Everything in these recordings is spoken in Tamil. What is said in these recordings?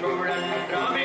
Children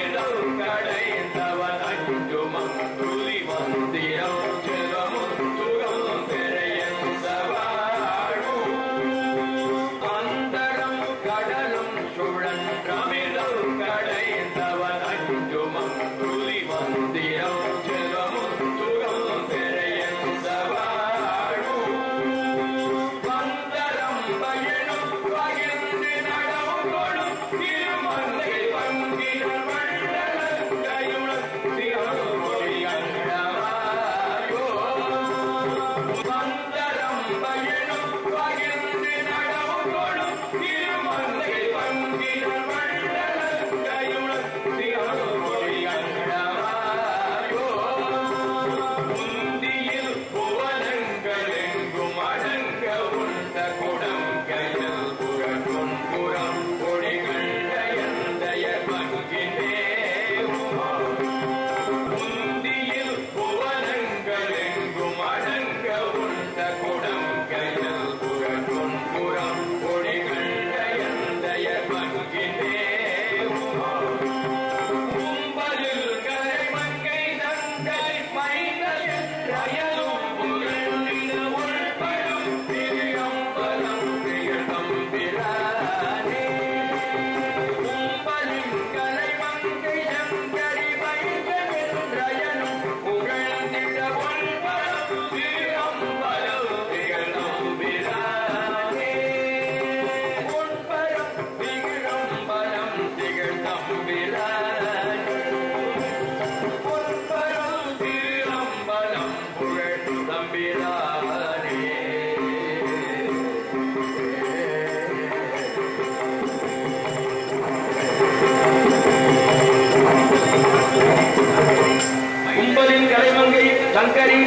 கலைமங்கை சங்கரி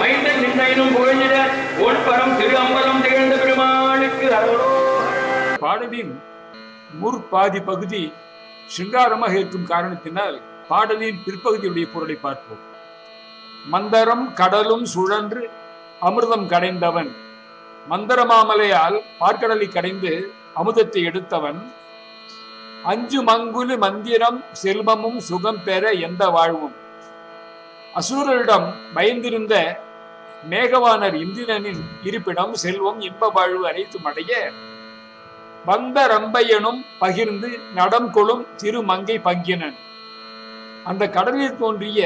மைந்தன் நின்னைனும் புகழ்ந்திட ஒன்பரம் திரு அம்பலம் திகழ்ந்த பெருமானுக்கு அரோரோ பாடலின் முற்பாதி பகுதி சிங்காரமாக இருக்கும் காரணத்தினால் பாடலின் பிற்பகுதியுடைய பொருளை பார்ப்போம். மந்தரம் கடலும் சுழன்று அமிர்தம் கடைந்தவன். மந்தரமாமலையால் பார்க்கடலை கடைந்து அமுதத்தை எடுத்தவன். அஞ்சு மங்குலு மந்திரம் செல்வமும் சுகம் பெற எந்த வாழ்வும்? அசூரரிடம் பயந்திருந்த மேகவானர் இந்திரனின் இருப்பிடம் செல்வம் இன்ப வாழ்வு அனைத்தும் அடைய வந்த ரம்பையனும் பகிர்ந்து நடம் கொளும் திருமங்கை பங்கினன். அந்த கடலில் தோன்றிய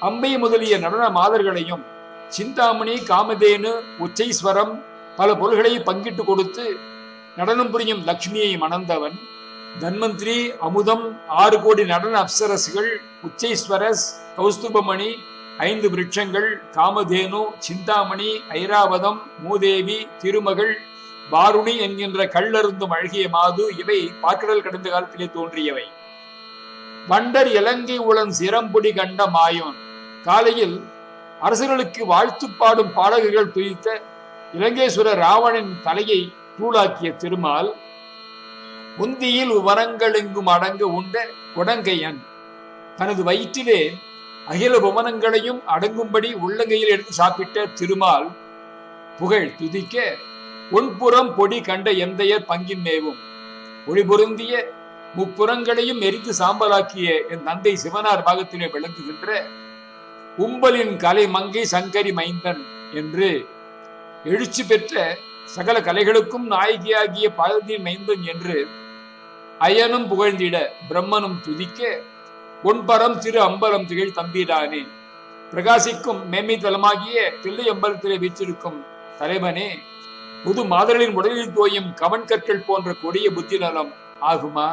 அம்பை முதலிய நடன மாதர்களையும் சிந்தாமணி காமதேனு உச்சைஸ்வரம் பல பொருள்களை பங்கிட்டு கொடுத்து நடனம் புரியும் லக்ஷ்மியை மணந்தவன். தன்வந்திரி அமுதம் ஆறு கோடி நடன அப்சரசுகள் உச்சைஸ்வரஸ் கௌஸ்துபமணி ஐந்து விருட்சங்கள் காமதேனு சிந்தாமணி ஐராவதம் மூதேவி திருமகள் வாருணி என்கின்ற கள்ளருந்தும் அழகிய மாது இவை பார்க்கடல் கடந்த காலத்திலே தோன்றியவை. வண்டர் இலங்கை உளன் சிரம்புடி கண்ட மாயோன். காலையில் அரசர்களுக்கு வாழ்த்து பாடும் பாடகர்கள் துயித்த இலங்கேஸ்வரர் ராவணன் தலையை தூளாக்கிய திருமால் உந்தியில் வரங்களெங்கும் அடங்க உண்ட குடங்கையன். தனது வயிற்றிலே அகில புவனங்களையும் அடங்கும்படி உள்ளங்கையில் எடுத்து சாப்பிட்ட திருமால் புகழ் துதிக்க உன்புறம் பொடி கண்ட எந்தையர் பங்கின் மேவும். ஒளி பொருந்திய முப்புறங்களையும் எரித்து சாம்பலாக்கிய என் தந்தை சிவனார் பாகத்திலே விளங்குகின்ற உம்பலின் கலை மங்கை சங்கரி மைந்தன் என்று எழுச்சி பெற்ற சகல கலைகளுக்கும் நாயகியாகிய பார்வதி மைந்தன் என்று அயனும் புகழ்ந்திட பிரம்மனும் துதிக்க பொன்பரம் திரு அம்பலம் திகழ் தம்பிரானே. பிரகாசிக்கும் மேமி தலமாகிய தில்லை அம்பலத்திலே வீற்றிருக்கும் தலைவனே புது மாதர்களின் உடலில் தோயும் கவன் கற்கள் போன்ற கொடிய புத்தி நலம் ஆகுமா?